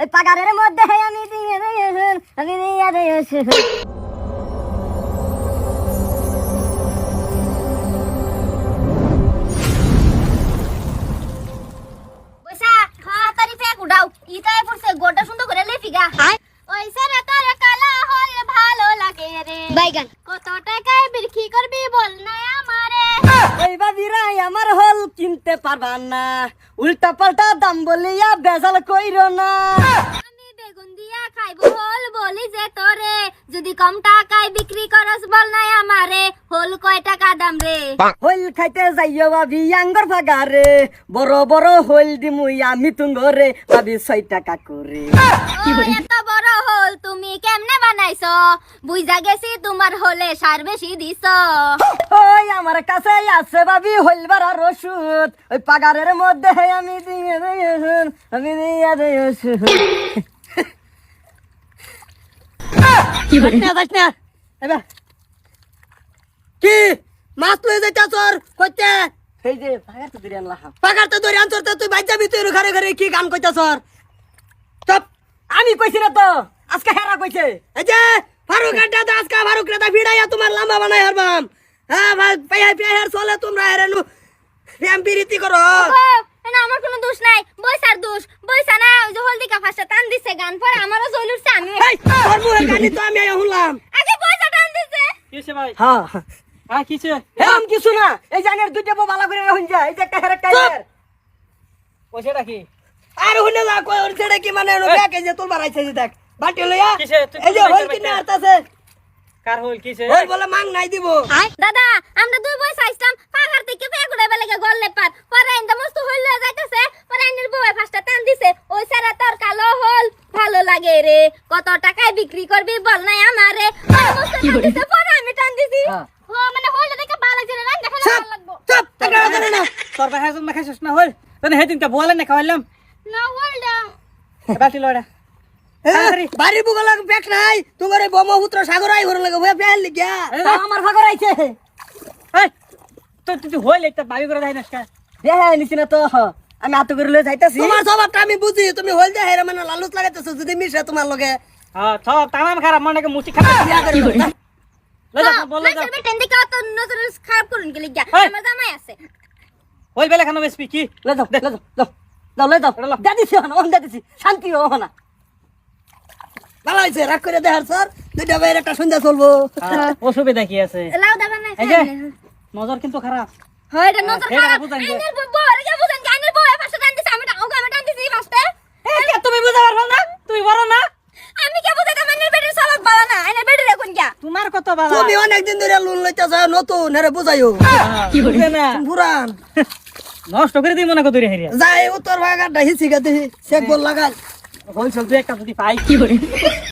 ওই পাগারের মধ্যে আমি দিয়ে দিয়েছেন আমি দিয়ে দিয়েছেন কত টাকায় বিক্রি করবি বল না আমারে? বাবিরা আমার হল কিনতে পারবা না। উল্টা পাল্টা দাম বলিয়া বেজাল কইরো না। আমি বেগুন দিয়া খাইবো হল বলি যে তোরে যদি কম টাকায় বিক্রি করস বল না আমারে হল কয় টাকা দাম রে হইল খাইতে যাইও ভাবি আঙ্গর ফাগারে। বড় বড় হইল দিমুই আমি তুঙ্গরে। ভাবি ছয় টাকা করে এত বড় হল তুমি কেমনে বানাইছো? বুঝা গেছি তোমার হলে সার বেশি দিছ। ওই আমার কাছে আছে ভাবি হইল বাড়ার ওষুধ। ওই পাগারের মধ্যে আমি দিয়ে আমি দিয়ে ওষুধ। যাস না, যাস না। এবার। কি? মাছ তুই যাইতা তোর কইতে। এই যে পাগার তো ধরে আনলাম পাগার তো ধরে আনছর তো তুই বাইর যাবি তুই ঘরে ঘরে কি গান কইতা তোর চপ আমি কইছি না তো আজকে হেরা কইছে এই যে ফারুক আড্ডা তো আজকে ফারুক রেতা ভিড়াইয়া তোমার লাম্বা বানাই হারবাম হ্যাঁ ভাই পাইয়া পাইয়া চলে তোমরা হেরানু প্রেম বিরতি করো না আমার কোনো দোষ নাই। বইসার দোষ। বইসা না ওই যে হলদি কাফাসটা টান দিছে গান পরে আমারও জল উঠছে আমি এই তোর মুখে গানি তো আমি শুনলাম। আগে পয়সা টান দিছে। কিসে ভাই? হ্যাঁ হ্যাঁ কিসে হেরাম কিছু না এই জানের দুইটা বউ ভালো করে হইন যায় এই যে একটা হেরা কাইলের পয়সাটা কি? আর হুনে যা কই ওর ছেড়ে কি মানে ব্যাগ যে তোর বাড়াইছে যে দেখ বাটি লইয়া এই যে তুই হইল বাইতে আরতাছে। কার হল কিসে ওই বলে মাং নাই দিব। দাদা আমরা দুই বই চাইছিলাম পাহাড় থেকে পেয়ে গুড়ে বেলে গল্লে পার পরে ইন্দা মস্ত হইল যাইতেছে পরে আইনের বউয়ে ফার্স্টটা টান দিছে। ওই সারা তোর কালো হল ভালো লাগে রে। কত টাকায় বিক্রি করবি বল নাই আমারে। মস্ত টান দিছে পরে আমি টান দিছি হ্যাঁ। ও মানে হইল দেখে ভালো লাগছে রে রান্না খেলে চুপ ভালো লাগবো চুপ না। তোর ভাই হাজম না খাইছিস না হল? তোনে হেদিনকে বলে না খাওয়াইলাম। না হইল বাটি লড়া বাড়ির বুকে লাগ নাই। তোমার এই ব্রহ্মপুত্র সাগর আই ঘরে লাগে ভয় পেল লিগা। আমার সাগর আইছে। তো তুই হইল একটা বাবি করে দেয় না দেহে নিছি না তো। আমি হাত করে লই যাইতাছি। তোমার স্বভাবটা আমি বুঝি। তুমি হইল যা হেরা মানে লালুচ লাগাইতেছো যদি মিশে তোমার লগে। হ্যাঁ সব তামাম খারাপ মনে মুচি খারাপ বিয়া করে? লই যা বল যা দেখে নজর খারাপ করুন গেলে গিয়া আমার জামাই আছে। হইল বেলা খানো বেশি কি? যাও যাও যাও যাও যাও। শান্তি হো না ভালো হয়েছে রাগ করে দেখার স্যার দুইটা বাইরে একটা সন্ধ্যা চলবো। হ্যাঁ, অসুবিধা কি আছে? লাউ দাবা না এই যে নজর কিন্তু খারাপ। হয় এটা নজর খারাপ বুঝান যে। আইনের বউ বউ রে বুঝান আইনের বউ ফার্স্টে টান দিছে আমি ওকে আমি টান দিছি ফার্স্টে তুমি বুঝতে পারব না তুমি বড় না আমি কে বুঝাইতাম আইনের বেটের সবাব বালা না আইনের বেটের এখন গিয়া তোমার কত বালা? তুমি অনেকদিন ধরে লোন লইতেছ নতুন হেরে বুঝাইও। কি বুঝে না? পুরান। নষ্ট করে দিই মনে করি হেরে যাই উত্তর ভাগাটা হিসি গাতে চেক বল লাগাই হোলসেল তুই একটা যদি পাই। কি করি